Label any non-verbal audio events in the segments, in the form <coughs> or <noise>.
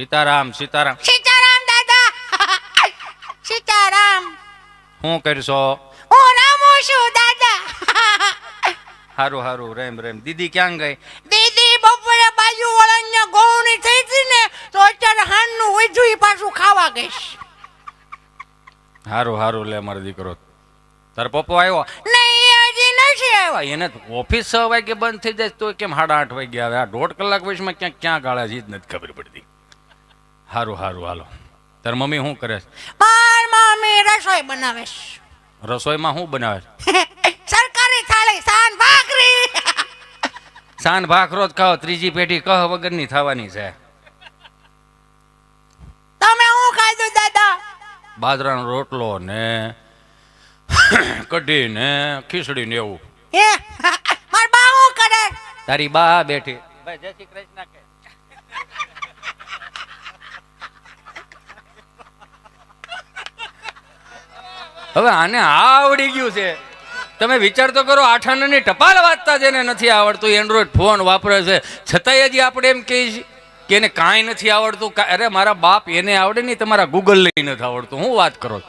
સીતારામ સીતારામ. સીતારામ દાદા. <laughs> સીતારામ. શું કરશો? હું રામુ છું દાદા. <laughs> હારું હારું રેમ રેમ. દીદી ક્યાં ગઈ? દીદી બપોરે બાજુ વળાંગને ગોળણી થઈ હતી ને તો અત્યારે વધ્યું ઈ પાછું ખાવા ગઈશ. હારું હારું લે મારો દીકરો. તારો પપ્પો આવ્યો? નહીં હજી નથી આવ્યો. એને ઓફિસ છ વાગે બંધ થઈ જાય તો કેમ સાડા આઠ વાગે આવે? આ દોઢ કલાક વયસમાં ક્યાં ક્યાં ગાળા જીત નથી ખબર પડતી. હારું હારું હાલો. તાર મમ્મી શું કરે માર મમ્મી રસોઈ બનાવે છે. રસોઈમાં શું બનાવે છે? <laughs> સરકારી થાળી સાન ભાખરી. <laughs> સાન ભાખરો જ ખાઓ ત્રીજી પેઢી કહ વગરની થવાની છે. તમે શું ખાધું દાદા? બાજરાનો રોટલો ને <coughs> કઢી ને ખીચડી ને એવું. હે <laughs> માર બા શું કરે? તારી બા બેઠી. ભાઈ જય શ્રી કૃષ્ણ કે. હવે આને આ આવડી ગયું છે. તમે વિચાર તો કરો, આઠાણાની ટપાલ વાંચતા જેને નથી આવડતું. એન્ડ્રોઈડ ફોન વાપરે છે. છતાંય હજી આપણે એમ કહીએ છીએ કે એને કાંઈ નથી આવડતું. અરે, મારા બાપ એને આવડે નહીં, તમારા ગૂગલ લઈ નથી આવડતું. હું વાત કરો?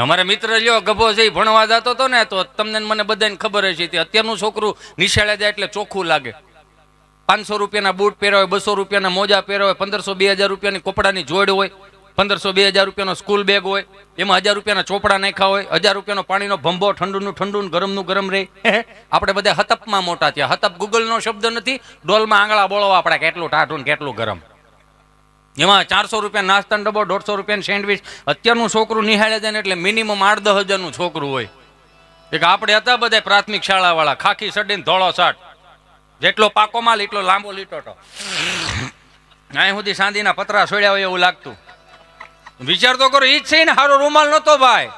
અમારા મિત્ર લ્યો, ગભો છે, એ ભણવા જતો હતો ને, તો તમને મને બધાને ખબર હશે તે અત્યારનું છોકરું નિશાળે જાય એટલે ચોખ્ખું લાગે. પાંચસો રૂપિયાના બૂટ પહેર્યા હોય, બસો રૂપિયાના મોજા પહેર્યા હોય, પંદરસો, બે હજાર રૂપિયાની કપડાની જોડ હોય. પંદરસો બે હજાર રૂપિયાનો સ્કૂલ બેગ હોય, એમાં હજાર રૂપિયાના ચોપડા નાખ્યા હોય, હજાર રૂપિયાનો પાણીનો ભંભો, ઠંડુનું ઠંડુ ગરમનું ગરમ રહે આપણે બધા હતપમાં મોટા થયા. હતપ ગૂગલનો શબ્દ નથી, ડોલમાં આંગળા બોળો આપણે કેટલું ટાઢું કેટલું ગરમ. એમાં ચારસો રૂપિયા નાસ્તાનો ડબ્બો, દોઢસો રૂપિયાની સેન્ડવિચ. અત્યારનું છોકરું નિહાળે છે ને એટલે મિનિમમ આઠ દસ હજારનું છોકરું હોય. એક આપણે હતા બધા પ્રાથમિક શાળાવાળા, ખાખી સડીને ધોળો શાર્ટ. જેટલો પાકો માલ એટલો લાંબો લીટોટો અહીં સુધી સાંધીના પતરા છોડ્યા હોય એવું લાગતું. વિચાર તો કરો, ઈ જ છે ને સારો રૂમાલ નતો ભાઈ.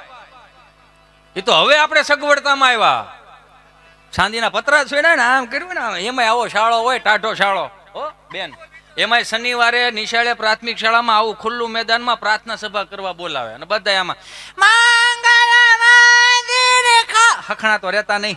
એ તો હવે આપણે સગવડતામાં આવ્યા. ચાંદીના પતરા છે ને આમ કર્યું ને એમાં આવો શાળો હોય, ટાઢો શાળો. હો, બેન, એમાંય શનિવારે નિશાળે પ્રાથમિક શાળામાં આવું ખુલ્લું મેદાનમાં પ્રાર્થના સભા કરવા બોલાવે. અને બધા આમાં હખણા તો રહેતા નહીં.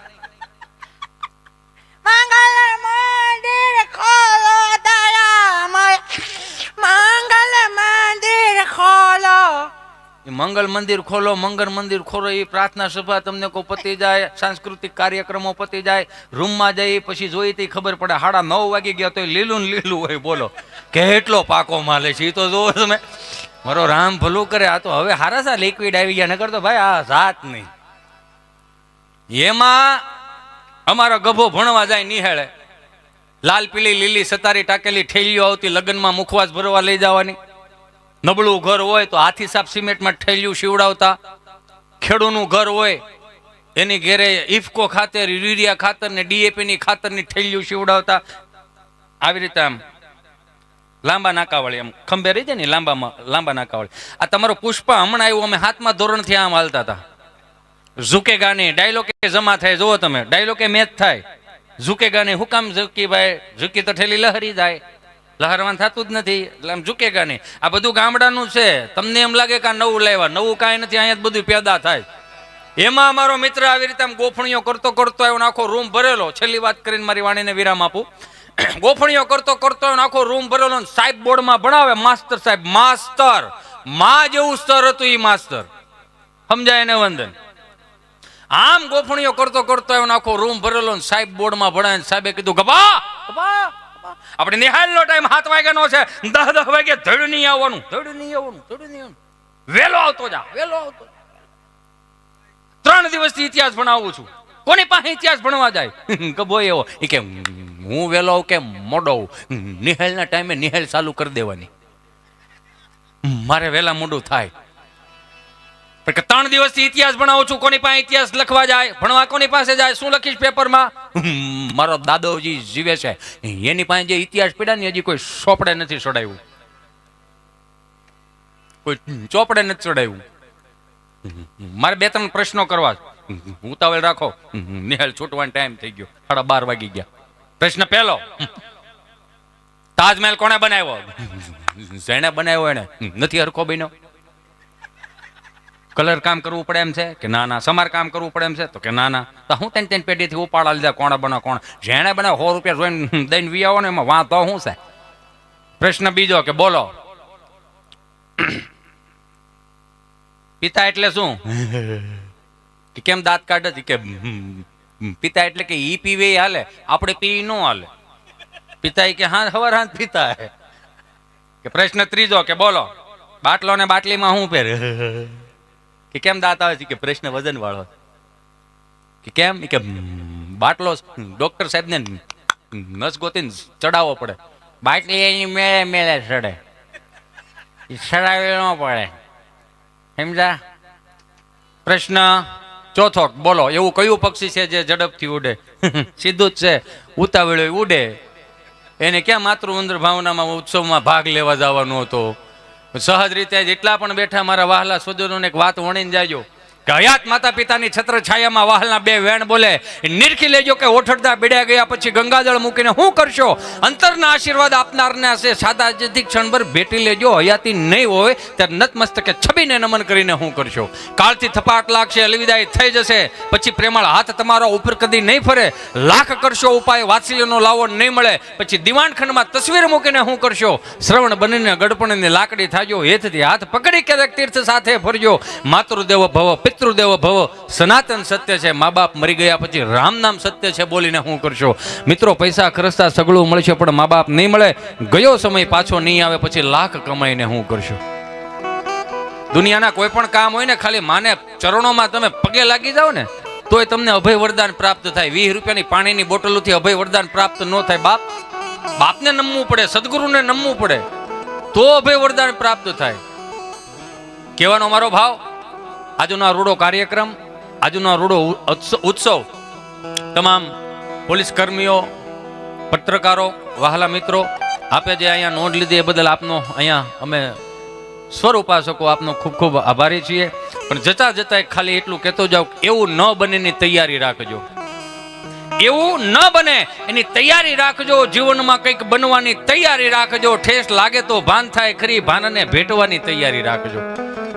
મંગલ મંદિર ખોલો, મંગલ મંદિર ખોલો, એ પ્રાર્થના સભા તમને કોઈ પતી જાય, સાંસ્કૃતિક કાર્યક્રમો પતી જાય, રૂમમાં જઈ પછી જોઈ તે ખબર પડે સાડા નવ વાગી ગયા તો લીલું લીલું હોય, બોલો. કેટલો પાકો માલે છે એ તો જોવો તમે. મારો રામ ભલું કરે, આ તો હવે હારા સા લિક્વિડ આવી ગયા, નકર તો ભાઈ આ જાત નહીં. એમાં અમારો ગભો ભણવા જાય નિહાળે. લાલ પીલી લીલી સતારી ટાકેલી ઠેલીઓ આવતી લગ્નમાં મુખવાસ ભરવા લઈ જવાની. નબળું ઘર હોય તો હાથી સાપ સિમેન્ટમાં ઠેલ્યું શિવડાવતા. ખેડૂનું ઘર હોય, એની ઘેરે ઇફકો ખાતર, યુરિયા ખાતર ને ડીએપીની ખાતરની ઠેલિયું શિવડાવતા. આવી રીતે આમ લાંબા નાકાવાળી આમ ખંભે રહી જાય ને લાંબામાં, લાંબા નાકાવાળી. આ તમારો પુષ્પા હમણાં આવ્યું, અમે હાથમાં ધોરણથી આમ હાલતા હતા. ઝુકે ગાને ડાયલોગ જમા થાય, જુઓ તમે, ડાયલોકે મેચ થાય. ઝુકે ગાને હુકામ ઝુકી ભાઈ, ઝુકી તો ઠેલી લહરી જાય. લહરવાન થતું જ નથી એટલે આમ ઝુકે નહીં. આ બધું ગામડાનું છે. તમને એમ લાગે કે આ નવું લાવ્યા. નવું કાંઈ નથી અહીંયા બધું પેદા થાય. એમાં અમારો મિત્ર આવી રીતે આમ ગોફણીઓ કરતો કરતો આવ્યો આખો રૂમ ભરેલો. છેલ્લી વાત કરીને મારી વાણીને વિરામ આપું. <clears throat> ગોફણીઓ કરતો કરતો આવ્યો આખો રૂમ ભરેલો સાહેબ બોર્ડમાં ભણાવે માસ્તર સાહેબ માસ્તર. માં જેવું સ્તર હતું એ માસ્તર. સમજાય એને વંદન? આમ ગોફણીઓ કરતો કરતો આવ્યો આખો રૂમ ભરેલો સાહેબ બોર્ડમાં ભણાય સાહેબે કીધું ગભા, ગભા. આપણે નિહાળનો ટાઈમ સાત વાગ્યાનો છે. દહ દહ વાગે ધડ નહીં આવવાનું. ધડ નહીં આવવાનું ધડ નહીં આવવાનું. વેલો આવતો જા વેલો આવતો. ત્રણ દિવસથી ઇતિહાસ ભણાવું છું. કોની પાસે ઇતિહાસ ભણવા જાય? <laughs> કબો એવો. એ કે, હું વેલો કે મોડો નિહાલના ટાઈમે નિહાલ ચાલુ કરી દેવાની. મારે વેલા મોડું થાય. પણ ત્રણ દિવસથી ઇતિહાસ ભણાવું છું, કોની પાસે ઇતિહાસ લખવા જાય, ભણવા કોની પાસે જાય, શું લખીશ પેપરમાં? મારો દાદોજી જીવે છે. એની પાસે જે ઇતિહાસ પીડા ને, હજી કોઈ સોપડે નથી ચડાવ્યું. કોઈ ચોપડે નથી ચડાવ્યું. મારે બે ત્રણ પ્રશ્નો કરવા. ઉતાવળ રાખો. નિહાલ, છૂટવાનો ટાઈમ થઈ ગયો. સાડા બાર વાગી ગયા. પ્રશ્ન પહેલો. તાજમહેલ કોણે બનાવ્યો? જેણે બનાવ્યો એને. નથી હરખો બન્યો. કલર કામ કરવું પડે એમ છે કે ના ના, સમાર કામ કરવું પડે એમ છે? તો કે ના ના. તો હું તેને તેન પેઢીથી ઉપાડા લીધા કોણ બના કોણ. જેણે બને સો રૂપિયા જોઈને <laughs> દઈને વી આવો ને એમાં વાંધો શું છે? પ્રશ્ન બીજો કે બોલો. <clears throat> પિતા એટલે શું? કે કેમ દાંત કાઢે છે? કે પિતા એટલે કે ઈ પીવે હાલે. આપણે પી ન હાલે. પિતા કે, હા, હવાર હાથ પિતા કે પ્રશ્ન ત્રીજો કે બોલો. બાટલો ને બાટલીમાં શું પહેરે? કે કેમ દાંત આવે છે? કે પ્રશ્ન વજન વાળો કે કેમ? કે બાટલો ડોક્ટર સાહેબને નસ ગોતીને ચડાવવો પડે. બાટલી એની મેળે મેળે ચડે. એ ચડાવી ન પડે. સમજા પ્રશ્ન ચોથો, બોલો, એવું કયું પક્ષી છે જે ઝડપથી ઉડે? <laughs> સીધું જ છે. ઉતાવળે ઉડે. એને ક્યાં માતૃ ઉંદર ભાવનામાં ઉત્સવમાં ભાગ લેવા જવાનો હતો? સહજ રીતે જેટલા પણ બેઠા મારા વહાલા સ્વજનોને એક વાત વણીને જાજો. કે હયાત માતા પિતાની છત્ર છાયામાં વાહલના બે વેણ બોલે, નિરખી લેજો કે ઓઠડતા બેડ્યા ગયા પછી ગંગાજળ મૂકીને શું કરશો? અંતરના આશીર્વાદ આપનારને હશે સાદા જેથી ક્ષણભર ભેટી લેજો. હયાતી નહીં હોય ત્યારે નતમસ્તકે છબીને નમન કરીને શું કરશો. કાળથી થપાટ લાગશે, અલવિદાય થઈ જશે. પછી પ્રેમાળ હાથ તમારો ઉપર કદી નહીં ફરે. લાખ કરશો ઉપાય, વાત્સલ્યનો લાવો નહીં મળે. પછી દિવાણખંડમાં તસવીર મૂકીને શું કરશો. શ્રવણ બનીને ગડપણની લાકડી થાજો. હેતથી હાથ પકડી ક્યારેક તીર્થ સાથે ફરજો. માતૃદેવ ભવ પિતૃદેવ ભવ, સનાતન સત્ય છે. મા બાપ મરી ગયા પછી રામ નામ સત્ય છે બોલીને હું કરશો? મિત્રો, પૈસા ખર્ચતા સગળું મળશે, પણ મા બાપ નહીં મળે. ગયો સમય પાછો નહીં આવે, પછી લાખ કમાઈને હું કરશો? દુનિયાના કોઈ પણ કામ હોય ને, ખાલી માને ચરણોમાં તમે પગે લાગી જાઓ ને, તોય તમને અભય વરદાન પ્રાપ્ત થાય. વીસ રૂપિયાની પાણીની બોટલોથી અભય વરદાન પ્રાપ્ત ન થાય. બાપ, બાપને નમવું પડે, સદગુરુને નમવું પડે, તો અભય વરદાન પ્રાપ્ત થાય. કહેવાનો મારો ભાવ? આજનો રૂડો કાર્યક્રમ, આજનો આ રૂડો ઉત્સવ તમામ પોલીસ કર્મીઓ, પત્રકારો, વહાલા મિત્રો, આપે જે અહીંયા નોંધ લીધી એ બદલ આપનો અહીંયા અમે સ્વર ઉપાસકો આપનો ખૂબ ખૂબ આભારી છીએ. પણ જતા જતા ખાલી એટલું કહેતો જાઉં એવું ન બનેની તૈયારી રાખજો. એવું ન બને એની તૈયારી રાખજો, જીવનમાં કંઈક બનવાની તૈયારી રાખજો. ઠેસ લાગે તો ભાન થાય, ખરી ભાનને ભેટવાની તૈયારી રાખજો.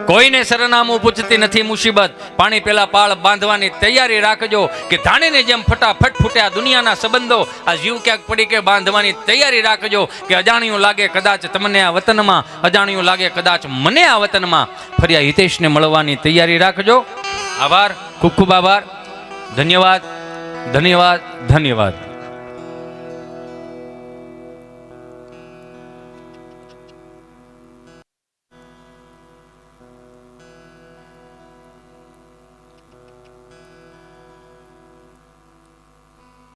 કોઈને સરનામું પૂછતી નથી મુસીબત. પાણી પેલા પાળ બાંધવાની તૈયારી રાખજો કે ધાણીને જેમ ફટાફટ ફૂટ્યા દુનિયાના સંબંધો, આ જીવ ક્યાંક પડી કે બાંધવાની તૈયારી રાખજો કે અજાણ્યું લાગે કદાચ તમને આ વતનમાં, અજાણ્યું લાગે કદાચ મને આ વતનમાં. ફરી આ હિતેશને મળવાની તૈયારી રાખજો. આભાર, ખૂબ ખૂબ આભાર. ધન્યવાદ ધન્યવાદ ધન્યવાદ.